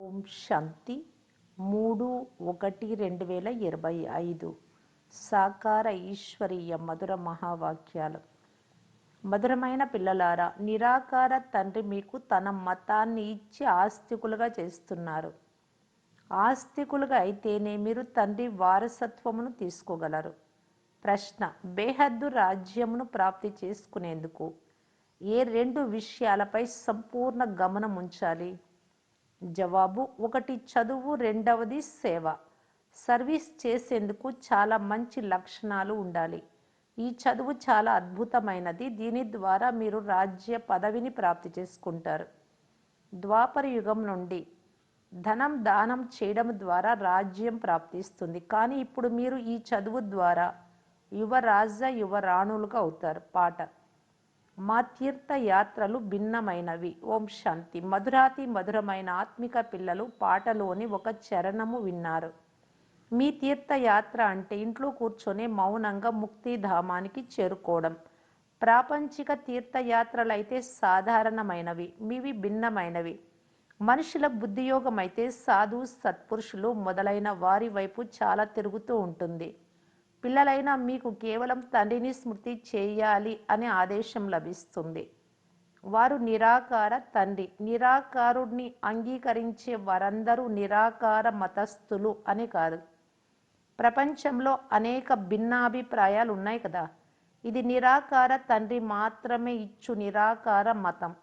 ఓం శాంతి. మూడు ఒకటి రెండు వేల ఇరవై ఐదు. సాకార ఈశ్వరీయ మధుర మహావాక్యాలు. మధురమైన పిల్లలారా నిరాకార తండ్రి మీకు తన మతాన్ని ఇచ్చి ఆస్తికులుగా చేస్తున్నారు. ఆస్తికులుగా అయితేనే మీరు తండ్రి వారసత్వమును తీసుకోగలరు. ప్రశ్న బేహద్దు రాజ్యమును ప్రాప్తి చేసుకునేందుకు ఏ రెండు విషయాలపై సంపూర్ణ గమనం ఉంచాలి జవాబు ఒకటి చదువు రెండవది సేవ. సర్వీస్ చేసేందుకు చాలా మంచి లక్షణాలు ఉండాలి. ఈ చదువు చాలా అద్భుతమైనది. దీని ద్వారా మీరు రాజ్య పదవిని ప్రాప్తి చేసుకుంటారు. ద్వాపర యుగం నుండి ధనం దానం చేయడం ద్వారా రాజ్యం ప్రాప్తిస్తుంది. కానీ ఇప్పుడు మీరు ఈ చదువు ద్వారా యువరాజ యువరాణులుగా అవుతారు. పాట. మా తీర్థయాత్రలు భిన్నమైనవి. ఓం శాంతి. మధురాతి మధురమైన ఆత్మిక పిల్లలు పాటలోని ఒక చరణము విన్నారు. మీ తీర్థయాత్ర అంటే ఇంట్లో కూర్చొని మౌనంగా ముక్తిధామానికి చేరుకోవడం. ప్రాపంచిక తీర్థయాత్రలు అయితే సాధారణమైనవి మీవి భిన్నమైనవి. మనుషుల బుద్ధియోగం అయితే సాధు సత్పురుషులు మొదలైన వారి వైపు చాలా తిరుగుతూ ఉంటుంది. పిల్లలైన మీకు కేవలం తండ్రిని స్మృతి చేయాలి అనే ఆదేశం లభిస్తుంది. వారు నిరాకార తండ్రి నిరాకారుడిని అంగీకరించే వారందరూ నిరాకార మతస్థులు అని కాదు. ప్రపంచంలో అనేక భిన్నాభిప్రాయాలు ఉన్నాయి కదా. ఇది నిరాకార తండ్రి మాత్రమే ఇచ్చు నిరాకార మతం.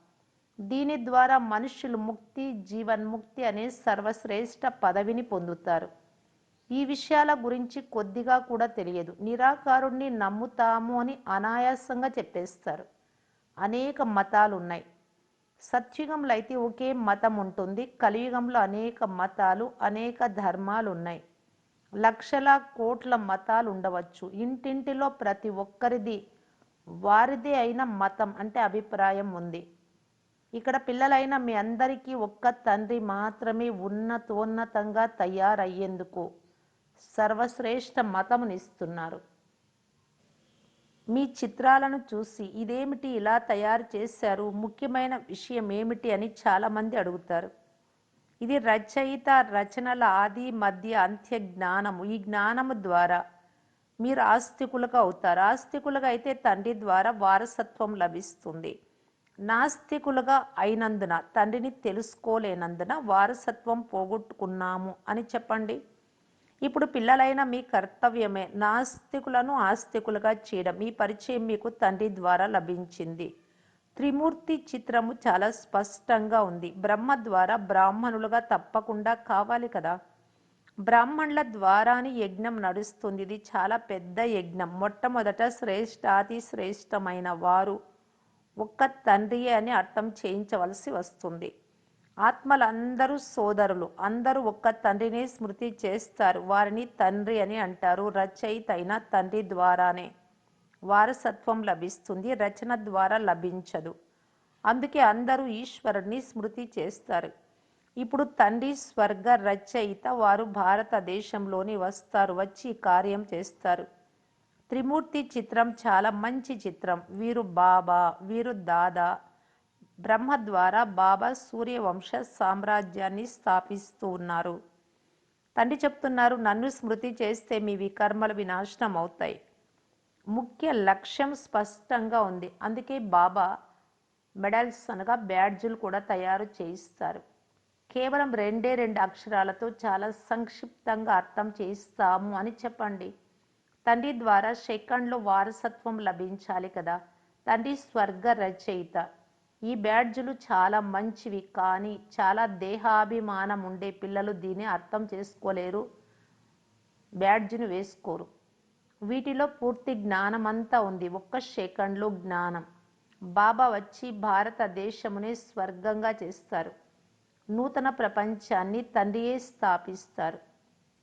దీని ద్వారా మనుషులు ముక్తి జీవన్ముక్తి అనే సర్వశ్రేష్ఠ పదవిని పొందుతారు. ఈ విషయాల గురించి కొద్దిగా కూడా తెలియదు. నిరాకారుణ్ణి నమ్ముతాము అని అనాయాసంగా చెప్పేస్తారు. అనేక మతాలు ఉన్నాయి సత్యుగంలో అయితే ఒకే మతం ఉంటుంది కలియుగంలో అనేక మతాలు అనేక ధర్మాలు ఉన్నాయి లక్షల కోట్ల మతాలు ఉండవచ్చు ఇంటింటిలో ప్రతి ఒక్కరిది వారిదే అయిన మతం అంటే అభిప్రాయం ఉంది. ఇక్కడ పిల్లలైన మీ అందరికీ ఒక్క తండ్రి మాత్రమే ఉన్నతోన్నతంగా తయారయ్యేందుకు సర్వశ్రేష్ఠ మతమునిస్తున్నారు. మీ చిత్రాలను చూసి ఇదేమిటి ఇలా తయారు చేశారు? ముఖ్యమైన విషయం ఏమిటి అని చాలామంది అడుగుతారు. ఇది రచయిత రచనల ఆది మధ్య అంత్య జ్ఞానము. ఈ జ్ఞానము ద్వారా మీరు ఆస్తికులుగా అవుతారు. ఆస్తికులుగా అయితే తండ్రి ద్వారా వారసత్వం లభిస్తుంది. నాస్తికులుగా అయినందున తండ్రిని తెలుసుకోలేనందున వారసత్వం పోగొట్టుకున్నాము అని చెప్పండి. ఇప్పుడు పిల్లలైన మీ కర్తవ్యమే. నాస్తికులను ఆస్తికులుగా చేయడం. ఈ పరిచయం మీకు తండ్రి ద్వారా లభించింది. త్రిమూర్తి చిత్రము చాలా స్పష్టంగా ఉంది. బ్రహ్మ ద్వారా బ్రాహ్మణులుగా తప్పకుండా కావాలి కదా? బ్రాహ్మణుల ద్వారాని యజ్ఞం నడుస్తుంది. ఇది చాలా పెద్ద యజ్ఞం. మొట్టమొదట శ్రేష్టాతి శ్రేష్టమైన వారు ఒక్క తండ్రియే అని అర్థం చేయించవలసి వస్తుంది. ఆత్మలందరూ సోదరులు. అందరూ ఒక్క తండ్రిని స్మృతి చేస్తారు. వారిని తండ్రి అని అంటారు. రచయిత అయిన తండ్రి ద్వారానే వారసత్వం లభిస్తుంది. రచన ద్వారా లభించదు. అందుకే అందరూ ఈశ్వరుణ్ణి స్మృతి చేస్తారు. ఇప్పుడు తండ్రి స్వర్గ రచయిత వారు భారతదేశంలోని వస్తారు. వచ్చి కార్యం చేస్తారు. త్రిమూర్తి చిత్రం చాలా మంచి చిత్రం. వీరు బాబా వీరు దాదా బ్రహ్మ ద్వారా బాబా సూర్యవంశ సామ్రాజ్యాన్ని స్థాపిస్తూ ఉన్నారు. తండ్రి చెప్తున్నారు నన్ను స్మృతి చేస్తే మీ వికర్మలు వినాశనం అవుతాయి ముఖ్య లక్ష్యం స్పష్టంగా ఉంది. అందుకే బాబా మెడల్స్ అనగా బ్యాడ్జులు కూడా తయారు చేయిస్తారు. కేవలం రెండే రెండు అక్షరాలతో చాలా సంక్షిప్తంగా అర్థం చేయిస్తాము అని చెప్పండి. తండ్రి ద్వారా సెకండ్లో వారసత్వం లభించాలి కదా. తండ్రి స్వర్గ రచయిత. ఈ బ్యాడ్జులు చాలా మంచివి కానీ చాలా దేహాభిమానం ఉండే పిల్లలు దీన్ని అర్థం చేసుకోలేరు. బ్యాడ్జ్ను వేసుకోరు. వీటిలో పూర్తి జ్ఞానమంతా ఉంది. ఒక్క సెకండ్లో జ్ఞానం. బాబా వచ్చి భారతదేశమునే స్వర్గంగా చేస్తారు. నూతన ప్రపంచాన్ని తండ్రియే స్థాపిస్తారు.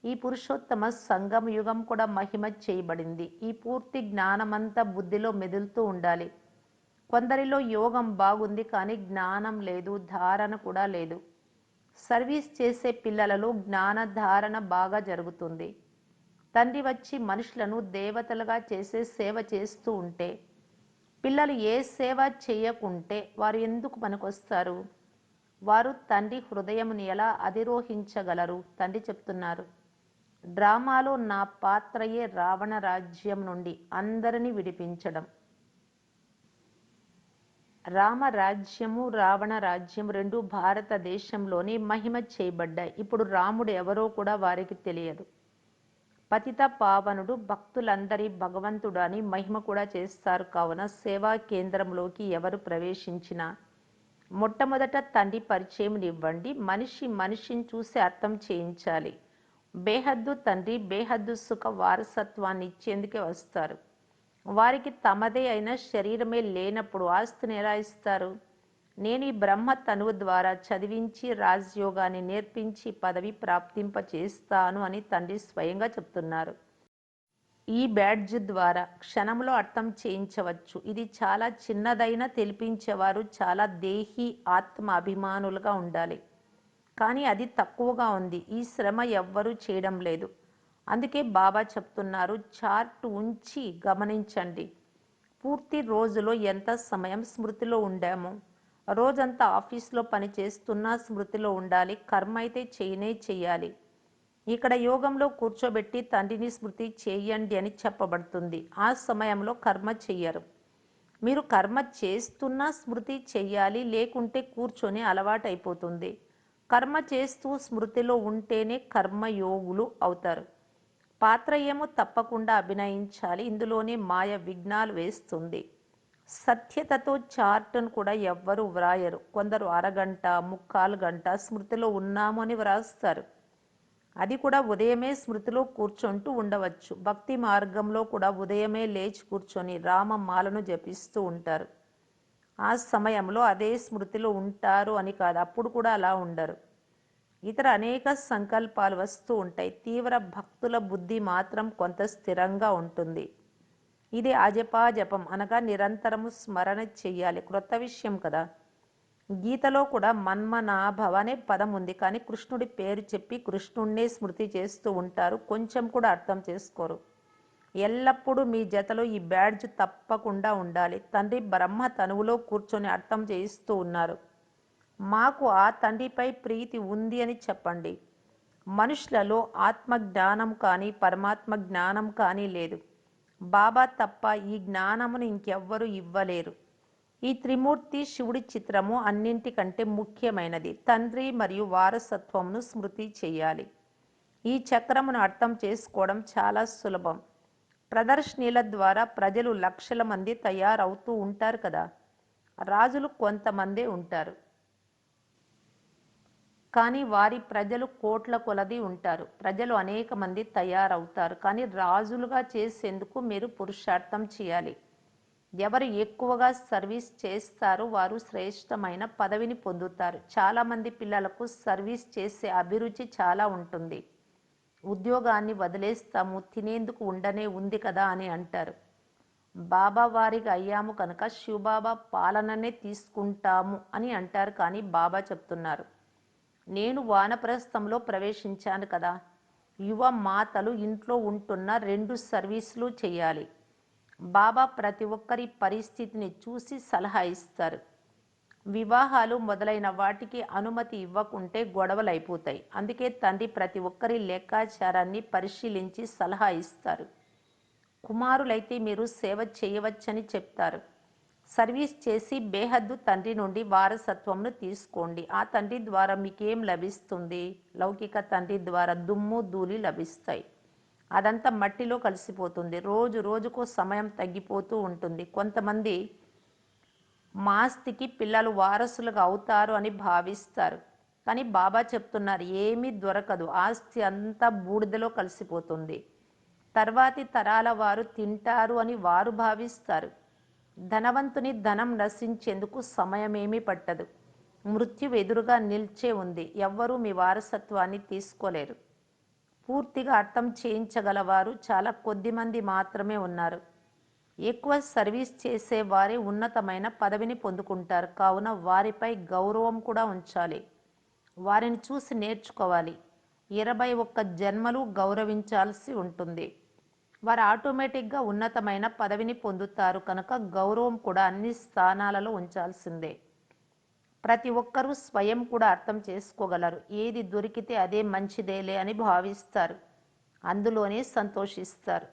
ఈ పురుషోత్తమ సంగమ యుగం కూడా మహిమ చేయబడింది. ఈ పూర్తి జ్ఞానమంతా బుద్ధిలో మెదులుతూ ఉండాలి. కొందరిలో యోగం బాగుంది కానీ జ్ఞానం లేదు ధారణ కూడా లేదు. సర్వీస్ చేసే పిల్లలలో జ్ఞాన ధారణ బాగా జరుగుతుంది. తండ్రి వచ్చి మనుషులను దేవతలుగా చేసే సేవ చేస్తూ ఉంటే పిల్లలు ఏ సేవ చేయకుంటే వారు ఎందుకు పనికొస్తారు? వారు తండ్రి హృదయముని ఎలా అధిరోహించగలరు? తండ్రి చెప్తున్నారు. డ్రామాలో నా పాత్రయే రావణ రాజ్యం నుండి అందరినీ విడిపించడం. రామ రాజ్యము రావణ రాజ్యం రెండు భారతదేశంలోనే మహిమ చేయబడ్డాయి. ఇప్పుడు రాముడు ఎవరో కూడా వారికి తెలియదు. పతిత పావనుడు భక్తులందరి భగవంతుడు అని మహిమ కూడా చేస్తారు. కావున సేవా కేంద్రంలోకి ఎవరు ప్రవేశించినా మొట్టమొదట తండ్రి పరిచయం ఇవ్వండి. మనిషి మనిషిని చూసి అర్థం చేయించాలి. బేహద్దు తండ్రి బేహద్దు సుఖ వారసత్వాన్ని ఇచ్చేందుకే వస్తారు. వారికి తమదే అయిన శరీరమే లేనప్పుడు ఆస్తిని ఎలా ఇస్తారు? నేను ఈ బ్రహ్మ తనువు ద్వారా చదివించి రాజయోగాన్ని నేర్పించి పదవి ప్రాప్తింప చేస్తాను అని తండ్రి స్వయంగా చెప్తున్నారు. ఈ బ్యాడ్జ్ ద్వారా క్షణంలో అర్థం చేయించవచ్చు. ఇది చాలా చిన్నదైన తెలిపించేవారు చాలా దేహి ఆత్మ అభిమానులుగా ఉండాలి. కానీ అది తక్కువగా ఉంది. ఈ శ్రమ ఎవ్వరూ చేయడం లేదు. అందుకే బాబా చెప్తున్నారు చార్ట్ ఉంచి గమనించండి. పూర్తి రోజులో ఎంత సమయం స్మృతిలో ఉండాము? రోజంతా ఆఫీస్లో పని చేస్తున్నా స్మృతిలో ఉండాలి కర్మ అయితే చేయనే చేయాలి. ఇక్కడ యోగంలో కూర్చోబెట్టి తండ్రిని స్మృతి చేయండి అని చెప్పబడుతుంది. ఆ సమయంలో కర్మ చెయ్యరు మీరు కర్మ చేస్తున్నా స్మృతి చెయ్యాలి లేకుంటే కూర్చొని అలవాటైపోతుంది. కర్మ చేస్తూ స్మృతిలో ఉంటేనే కర్మయోగులు అవుతారు. పాత్ర ఏమో తప్పకుండా అభినయించాలి. ఇందులోనే మాయ విఘ్నాలు వేస్తుంది. సత్యతతో చార్ట్ను కూడా ఎవ్వరు వ్రాయరు. కొందరు అరగంట ముక్కాలు గంట స్మృతిలో ఉన్నాము అని వ్రాస్తారు. అది కూడా ఉదయమే స్మృతిలో కూర్చుంటూ ఉండవచ్చు. భక్తి మార్గంలో కూడా ఉదయమే లేచి కూర్చొని రామమాలను జపిస్తూ ఉంటారు. ఆ సమయంలో అదే స్మృతిలో ఉంటారు అని కాదు అప్పుడు కూడా అలా ఉండరు. ఇతర అనేక సంకల్పాలు వస్తూ ఉంటాయి. తీవ్ర భక్తుల బుద్ధి మాత్రం కొంత స్థిరంగా ఉంటుంది. ఇది అజపాజపం అనగా నిరంతరము స్మరణ చెయ్యాలి. క్రొత్త విషయం కదా. గీతలో కూడా మన్మనాభవ అనే పదం ఉంది. కానీ కృష్ణుడి పేరు చెప్పి కృష్ణుణ్ణే స్మృతి చేస్తూ ఉంటారు. కొంచెం కూడా అర్థం చేసుకోరు. ఎల్లప్పుడూ మీ జతలో ఈ బ్యాడ్జ్ తప్పకుండా ఉండాలి. తండ్రి బ్రహ్మ తనువులో కూర్చొని అర్థం చేయిస్తూ ఉన్నారు. మాకు ఆ తండ్రిపై ప్రీతి ఉంది అని చెప్పండి. మనుషులలో ఆత్మ జ్ఞానం కానీ పరమాత్మ జ్ఞానం కానీ లేదు. బాబా తప్ప ఈ జ్ఞానమును ఇంకెవ్వరూ ఇవ్వలేరు. ఈ త్రిమూర్తి శివుడి చిత్రము అన్నింటికంటే ముఖ్యమైనది. తండ్రి మరియు వారసత్వమును స్మృతి చేయాలి. ఈ చక్రమును అర్థం చేసుకోవడం చాలా సులభం. ప్రదర్శనీల ద్వారా ప్రజలు లక్షల మంది తయారవుతూ ఉంటారు కదా. రాజులు కొంతమందే ఉంటారు. కానీ వారి ప్రజలు కోట్ల కొలది ఉంటారు. ప్రజలు అనేక మంది తయారవుతారు. కానీ రాజులుగా చేసేందుకు మీరు పురుషార్థం చేయాలి. ఎవరు ఎక్కువగా సర్వీస్ చేస్తారో వారు శ్రేష్టమైన పదవిని పొందుతారు. చాలామంది పిల్లలకు సర్వీస్ చేసే అభిరుచి చాలా ఉంటుంది. ఉద్యోగాన్ని వదిలేస్తాము తినేందుకు ఉండనే ఉంది కదా అని అంటారు. బాబా వారికి అయ్యాము కనుక శివబాబా పాలననే తీసుకుంటాము అని అంటారు కానీ బాబా చెప్తున్నారు. నేను వానప్రస్థంలో ప్రవేశించాను కదా. యువ మాతలు ఇంట్లో ఉంటున్న రెండు సర్వీసులు చేయాలి. బాబా ప్రతి ఒక్కరి పరిస్థితిని చూసి సలహా ఇస్తారు. వివాహాలు మొదలైన వాటికి అనుమతి ఇవ్వకుంటే గొడవలు అయిపోతాయి అందుకే తండ్రి ప్రతి ఒక్కరి లెక్కాచారాన్ని పరిశీలించి సలహా ఇస్తారు. కుమారులైతే మీరు సేవ చేయవచ్చని చెప్తారు. సర్వీస్ చేసి బేహద్దు తండ్రి నుండి వారసత్వంను తీసుకోండి. ఆ తండ్రి ద్వారా మీకేం లభిస్తుంది? లౌకిక తండ్రి ద్వారా దుమ్ము ధూళి లభిస్తాయి. అదంతా మట్టిలో కలిసిపోతుంది. రోజు రోజుకు సమయం తగ్గిపోతూ ఉంటుంది. కొంతమంది మాస్తికి పిల్లలు వారసులుగా అవుతారు అని భావిస్తారు. కానీ బాబా చెప్తున్నారు ఏమీ దొరకదు. ఆస్తి అంతా బూడిదలో కలిసిపోతుంది. తర్వాతి తరాల వారు తింటారు అని వారు భావిస్తారు. ధనవంతుని ధనం నశించేందుకు సమయమేమీ పట్టదు. మృత్యు ఎదురుగా నిల్చే ఉంది. ఎవ్వరూ మీ వారసత్వాన్ని తీసుకోలేరు. పూర్తిగా అర్థం చేయించగలవారు చాలా కొద్దిమంది మాత్రమే ఉన్నారు. ఎక్కువ సర్వీస్ చేసే వారే ఉన్నతమైన పదవిని పొందుకుంటారు. కావున వారిపై గౌరవం కూడా ఉంచాలి. వారిని చూసి నేర్చుకోవాలి. ఇరవై ఒక్క జన్మలు గౌరవించాల్సి ఉంటుంది. వారు ఆటోమేటిక్గా ఉన్నతమైన పదవిని పొందుతారు. కనుక గౌరవం కూడా అన్ని స్థానాలలో ఉంచాల్సిందే. ప్రతి ఒక్కరూ స్వయం కూడా అర్థం చేసుకోగలరు. ఏది దొరికితే అదే మంచిదేలే అని భావిస్తారు. అందులోనే సంతోషిస్తారు.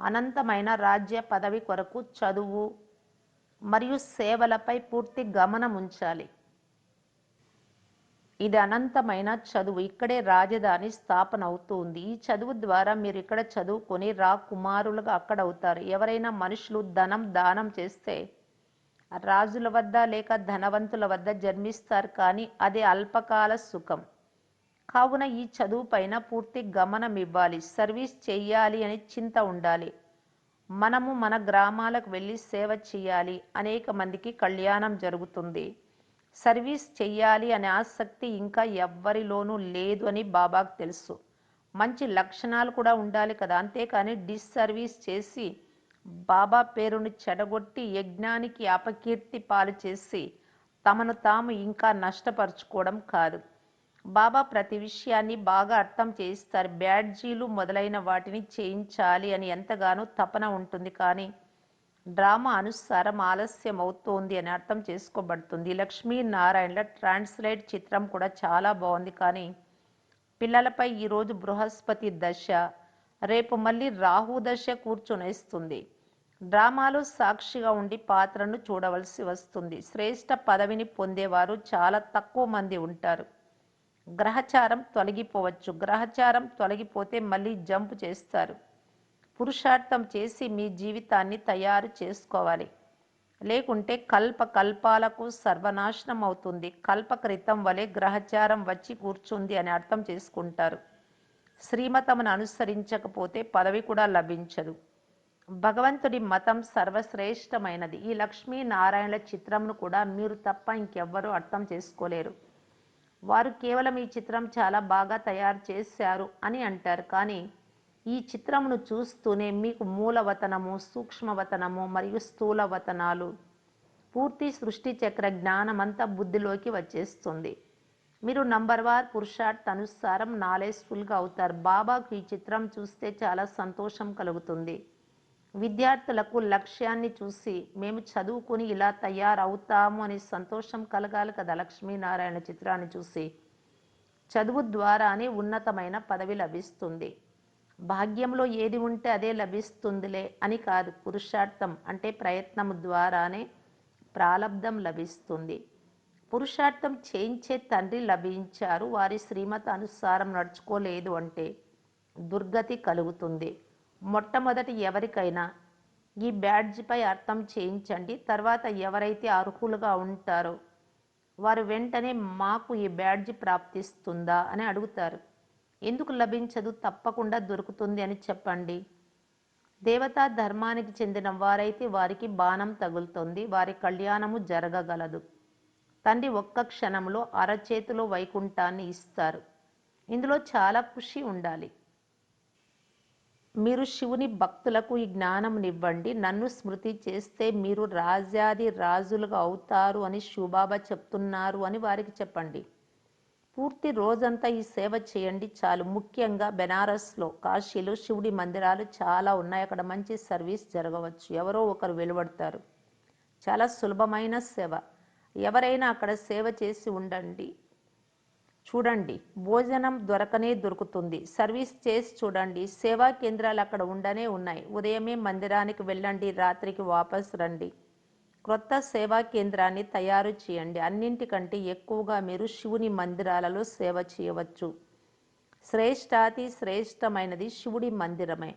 అనంతమైన రాజ్య పదవి కొరకు చదువు మరియు సేవలపై పూర్తి గమనం ఉంచాలి. ఇది అనంతమైన చదువు. ఇక్కడే రాజధాని స్థాపన అవుతుంది. ఈ చదువు ద్వారా మీరు ఇక్కడ చదువుకొని రా కుమారులుగా అక్కడ అవుతారు. ఎవరైనా మనుషులు ధనం దానం చేస్తే రాజుల వద్ద లేక ధనవంతుల వద్ద జన్మిస్తారు కానీ అది అల్పకాల సుఖం. కావున ఈ చదువు పైన పూర్తి గమనం ఇవ్వాలి. సర్వీస్ చెయ్యాలి అని చింత ఉండాలి. మనము మన గ్రామాలకు వెళ్ళి సేవ చేయాలి అనేక మందికి కళ్యాణం జరుగుతుంది. సర్వీస్ చెయ్యాలి అనే ఆసక్తి ఇంకా ఎవ్వరిలోనూ లేదు అని బాబాకు తెలుసు. మంచి లక్షణాలు కూడా ఉండాలి కదా అంతేకాని డిస్సర్వీస్ చేసి బాబా పేరును చెడగొట్టి యజ్ఞానికి అపకీర్తి పాలు చేసి తమను తాము ఇంకా నష్టపరుచుకోవడం కాదు. బాబా ప్రతి విషయాన్ని బాగా అర్థం చేయిస్తారు. బ్యాడ్జీలు మొదలైన వాటిని చేయించాలి అని ఎంతగానో తపన ఉంటుంది. కానీ డ్రామా అనుసారం ఆలస్యం అవుతోంది అని అర్థం చేసుకోబడుతుంది. లక్ష్మీనారాయణల ట్రాన్స్లేట్ చిత్రం కూడా చాలా బాగుంది. కానీ పిల్లలపై ఈరోజు బృహస్పతి దశ రేపు మళ్ళీ రాహు దశ కూర్చునేస్తుంది. డ్రామాలో సాక్షిగా ఉండి పాత్రను చూడవలసి వస్తుంది. శ్రేష్ట పదవిని పొందేవారు చాలా తక్కువ మంది ఉంటారు. గ్రహచారం తొలగిపోవచ్చు. గ్రహచారం తొలగిపోతే మళ్ళీ జంప్ చేస్తారు. పురుషార్థం చేసి మీ జీవితాన్ని తయారు చేసుకోవాలి. లేకుంటే కల్ప కల్పాలకు సర్వనాశనం అవుతుంది. కల్పకృతం వలె గ్రహచారం వచ్చి కూర్చుంది అని అర్థం చేసుకుంటారు. శ్రీమతమును అనుసరించకపోతే పదవి కూడా లభించదు. భగవంతుడి మతం సర్వశ్రేష్టమైనది. ఈ లక్ష్మీనారాయణల చిత్రంను కూడా మీరు తప్ప ఇంకెవ్వరూ అర్థం చేసుకోలేరు. వారు కేవలం ఈ చిత్రం చాలా బాగా తయారు చేశారు అని అంటారు. కానీ ఈ చిత్రమును చూస్తూనే మీకు మూలవతనము సూక్ష్మవతనము మరియు స్థూలవతనాలు పూర్తి సృష్టి చక్ర జ్ఞానమంతా బుద్ధిలోకి వచ్చేస్తుంది. మీరు నంబర్ వార్ పురుషార్థ్ అనుసారం నాలెడ్జ్ఫుల్గా అవుతారు. బాబాకు ఈ చిత్రం చూస్తే చాలా సంతోషం కలుగుతుంది. విద్యార్థులకు లక్ష్యాన్ని చూసి మేము చదువుకుని ఇలా తయారవుతాము అనే సంతోషం కలగాలి కదా లక్ష్మీనారాయణ చిత్రాన్ని చూసి. చదువు ద్వారానే ఉన్నతమైన పదవి లభిస్తుంది. భాగ్యంలో ఏది ఉంటే అదే లభిస్తుందిలే అని కాదు. పురుషార్థం అంటే ప్రయత్నం ద్వారానే ప్రాలబ్ధం లభిస్తుంది. పురుషార్థం చేయించే తండ్రి లభించారు. వారి శ్రీమత అనుసారం నడుచుకోలేదు అంటే దుర్గతి కలుగుతుంది. మొట్టమొదటి ఎవరికైనా ఈ బ్యాడ్జ్పై అర్థం చేయించండి. తర్వాత ఎవరైతే అర్హులుగా ఉంటారో వారు వెంటనే మాకు ఈ బ్యాడ్జ్ ప్రాప్తిస్తుందా అని అడుగుతారు. ఎందుకు లభించదు? తప్పకుండా దొరుకుతుంది అని చెప్పండి. దేవతా ధర్మానికి చెందిన వారైతే వారికి బాణం తగులుతుంది. వారి కళ్యాణము జరగగలదు. తండ్రి ఒక్క క్షణంలో అరచేతిలో వైకుంఠాన్ని ఇస్తారు. ఇందులో చాలా ఖుషి ఉండాలి. మీరు శివుని భక్తులకు ఈ జ్ఞానంనివ్వండి నన్ను స్మృతి చేస్తే మీరు రాజాది రాజులుగా అవుతారు అని శివబాబా చెప్తున్నారు అని వారికి చెప్పండి. పూర్తి రోజంతా ఈ సేవ చేయండి చాలు. ముఖ్యంగా బెనారస్లో కాశీలో శివుడి మందిరాలు చాలా ఉన్నాయి. అక్కడ మంచి సర్వీస్ జరగవచ్చు. ఎవరో ఒకరు వెలువడతారు. చాలా సులభమైన సేవ. ఎవరైనా అక్కడ సేవ చేసి ఉండండి. చూడండి. భోజనం దొరకనే దొరుకుతుంది. సర్వీస్ చేసి చూడండి. సేవా కేంద్రాలు అక్కడ ఉండనే ఉన్నాయి. ఉదయమే మందిరానికి వెళ్ళండి. రాత్రికి వాపస్ రండి. క్రొత్త సేవా కేంద్రాన్ని తయారు చేయండి. అన్నింటికంటే ఎక్కువగా మీరు శివుని మందిరాలలో సేవ చేయవచ్చు. శ్రేష్టాతి శ్రేష్టమైనది శివుడి మందిరమే.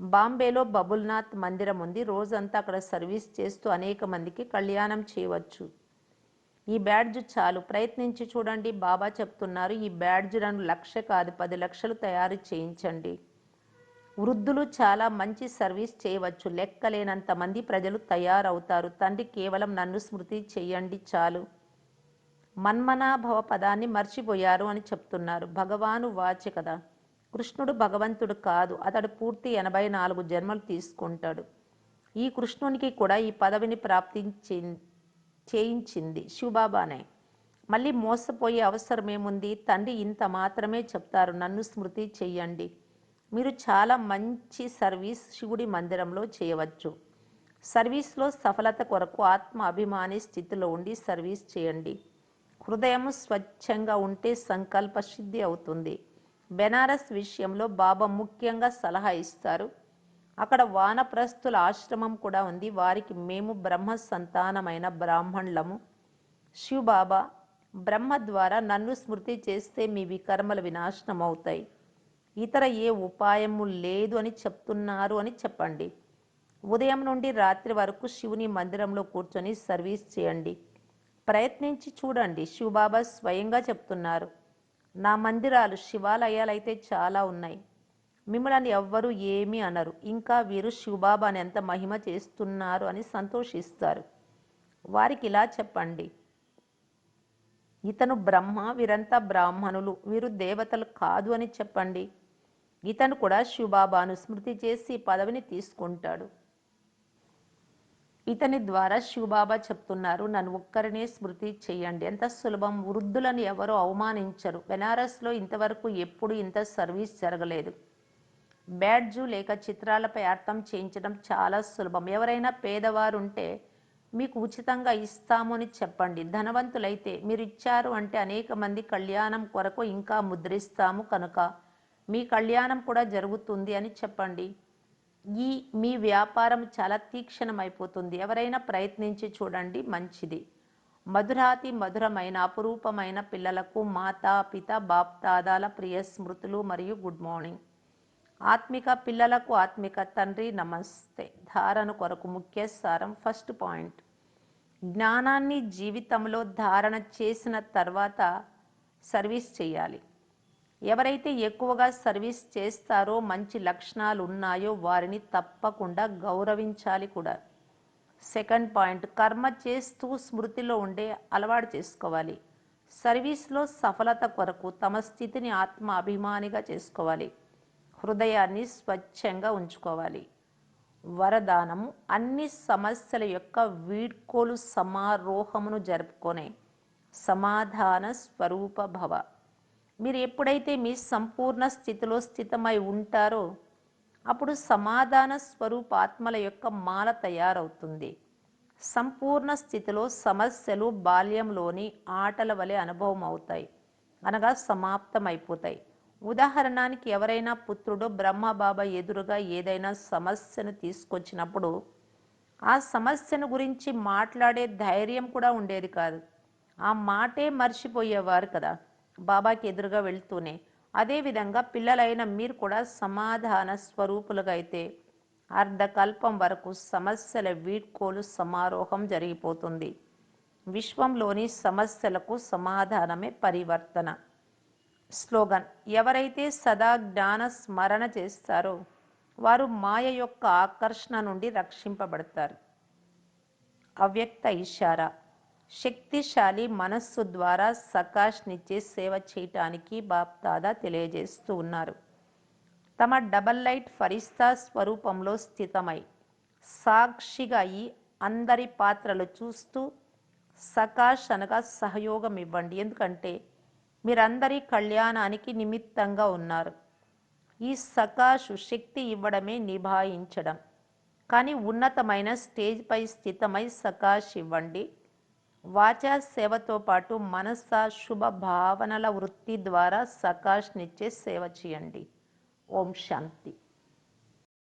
బాంబేలో బబుల్నాథ్ మందిరం ఉంది. రోజంతా అక్కడ సర్వీస్ చేస్తూ అనేక మందికి కళ్యాణం చేయవచ్చు. ఈ బ్యాడ్జ్ చాలు. ప్రయత్నించి చూడండి. బాబా చెప్తున్నారు ఈ బ్యాడ్జ్లను లక్ష కాదు పది లక్షలు తయారు చేయించండి. వృద్ధులు చాలా మంచి సర్వీస్ చేయవచ్చు. లెక్కలేనంత మంది ప్రజలు తయారవుతారు. తండ్రి కేవలం నన్ను స్మృతి చేయండి చాలు. మన్మనాభవ పదాన్ని మర్చిపోయారు అని చెప్తున్నారు. భగవాను వాచి కదా. కృష్ణుడు భగవంతుడు కాదు. అతడు పూర్తి ఎనభై నాలుగు జన్మలు తీసుకుంటాడు. ఈ కృష్ణునికి కూడా ఈ పదవిని ప్రాప్తించి చేయించింది శివబాబానే. మళ్ళీ మోసపోయే అవసరం ఏముంది తండ్రి ఇంత మాత్రమే చెప్తారు. నన్ను స్మృతి చెయ్యండి మీరు చాలా మంచి సర్వీస్ శివుడి మందిరంలో చేయవచ్చు. సర్వీస్లో సఫలత కొరకు ఆత్మ అభిమాని స్థితిలో ఉండి సర్వీస్ చేయండి. హృదయం స్వచ్ఛంగా ఉంటే సంకల్ప సిద్ధి అవుతుంది. బెనారస్ విషయంలో బాబా ముఖ్యంగా సలహా ఇస్తారు. అక్కడ వానప్రస్తుల ఆశ్రమం కూడా ఉంది. వారికి మేము బ్రహ్మ సంతానమైన బ్రాహ్మణులము. శివబాబా బ్రహ్మ ద్వారా నన్ను స్మృతి చేస్తే మీ వికర్మలు వినాశనం అవుతాయి ఇతర ఏ ఉపాయము లేదు అని చెప్తున్నారు అని చెప్పండి. ఉదయం నుండి రాత్రి వరకు శివుని మందిరంలో కూర్చొని సర్వీస్ చేయండి. ప్రయత్నించి చూడండి. శివబాబా స్వయంగా చెప్తున్నారు. నా మందిరాలు శివాలయాలైతే చాలా ఉన్నాయి. మిమ్మల్ని ఎవ్వరూ ఏమీ అనరు. ఇంకా వీరు శివబాబాని ఎంత మహిమ చేస్తున్నారు అని సంతోషిస్తారు. వారికి ఇలా చెప్పండి. ఇతను బ్రహ్మ వీరంతా బ్రాహ్మణులు. వీరు దేవతలు కాదు అని చెప్పండి. ఇతను కూడా శివబాబాను స్మృతి చేసి పదవిని తీసుకుంటాడు. ఇతని ద్వారా శివబాబా చెప్తున్నారు నన్ను ఒక్కరినే స్మృతి చేయండి. ఎంత సులభం వృద్ధులను ఎవరో అవమానించరు. బెనారస్లో ఇంతవరకు ఎప్పుడు ఇంత సర్వీస్ జరగలేదు. బ్యాడ్జు లేక చిత్రాలపై అర్థం చేయించడం చాలా సులభం. ఎవరైనా పేదవారు ఉంటే మీకు ఉచితంగా ఇస్తాము అని చెప్పండి. ధనవంతులైతే మీరు ఇచ్చారు అంటే అనేక మంది కళ్యాణం కొరకు ఇంకా ముద్రిస్తాము కనుక మీ కళ్యాణం కూడా జరుగుతుంది అని చెప్పండి. ఈ మీ వ్యాపారం చాలా తీక్షణమైపోతుంది. ఎవరైనా ప్రయత్నించి చూడండి మంచిది. మధురాతి మధురమైన అపురూపమైన పిల్లలకు మాతా పిత బాప్తాదాల ప్రియ స్మృతులు మరియు గుడ్ మార్నింగ్. ఆత్మిక పిల్లలకు ఆత్మిక తండ్రి నమస్తే. ధారణ కొరకు ముఖ్య సారం ఫస్ట్ పాయింట్. జ్ఞానాన్ని జీవితంలో ధారణ చేసిన తర్వాత సర్వీస్ చేయాలి. ఎవరైతే ఎక్కువగా సర్వీస్ చేస్తారో మంచి లక్షణాలు ఉన్నాయో వారిని తప్పకుండా గౌరవించాలి కూడా. సెకండ్ పాయింట్ కర్మ చేస్తూ స్మృతిలో ఉండే అలవాటు చేసుకోవాలి. సర్వీస్లో సఫలత కొరకు తమ స్థితిని ఆత్మ అభిమానిగా చేసుకోవాలి. హృదయాన్ని స్వచ్ఛంగా ఉంచుకోవాలి. వరదానము అన్ని సమస్యల యొక్క వీడ్కోలు సమారోహమును జరుపుకొనే సమాధాన స్వరూప భవ. మీరు ఎప్పుడైతే మీ సంపూర్ణ స్థితిలో స్థితమై ఉంటారో అప్పుడు సమాధాన స్వరూపాత్మల యొక్క మాల తయారవుతుంది. సంపూర్ణ స్థితిలో సమస్యలు బాల్యంలోని ఆటల వలె అనుభవం అవుతాయి అనగా సమాప్తమైపోతాయి. ఉదాహరణానికి ఎవరైనా పుత్రుడు బ్రహ్మబాబా ఎదురుగా ఏదైనా సమస్యను తీసుకొచ్చినప్పుడు ఆ సమస్యను గురించి మాట్లాడే ధైర్యం కూడా ఉండేది కాదు. ఆ మాటే మర్చిపోయేవారు కదా. బాబాకి ఎదురుగా వెళ్తూనే అదేవిధంగా పిల్లలైన మీరు కూడా సమాధాన స్వరూపులుగా అయితే అర్ధకల్పం వరకు సమస్యల వీడ్కోలు సమారోహం జరిగిపోతుంది. విశ్వంలోని సమస్యలకు సమాధానమే పరివర్తన. స్లోగన్ ఎవరైతే సదా జ్ఞాన స్మరణ చేస్తారో వారు మాయ యొక్క ఆకర్షణ నుండి రక్షింపబడతారు. అవ్యక్త ఇషారా శక్తిశాలి మనస్సు ద్వారా సకాష్నిచ్చే సేవ చేయటానికి బాప్దాదా తెలియజేస్తూ ఉన్నారు. తమ డబల్ లైట్ ఫరిస్తా స్వరూపంలో స్థితమై సాక్షిగా ఈ అందరి పాత్రలు చూస్తూ సకాష్ అనగా సహయోగం ఇవ్వండి ఎందుకంటే మీరందరి కళ్యాణానికి నిమిత్తంగా ఉన్నారు. ఈ సకాషు శక్తి ఇవ్వడమే నిభాయించడం. కానీ ఉన్నతమైన స్టేజ్పై స్థితమై సకాష్ ఇవ్వండి వాచా సేవతో పాటు మనస శుభ భావనల వృత్తి ద్వారా సకాష్నిచ్చే సేవ చేయండి. ఓం శాంతి.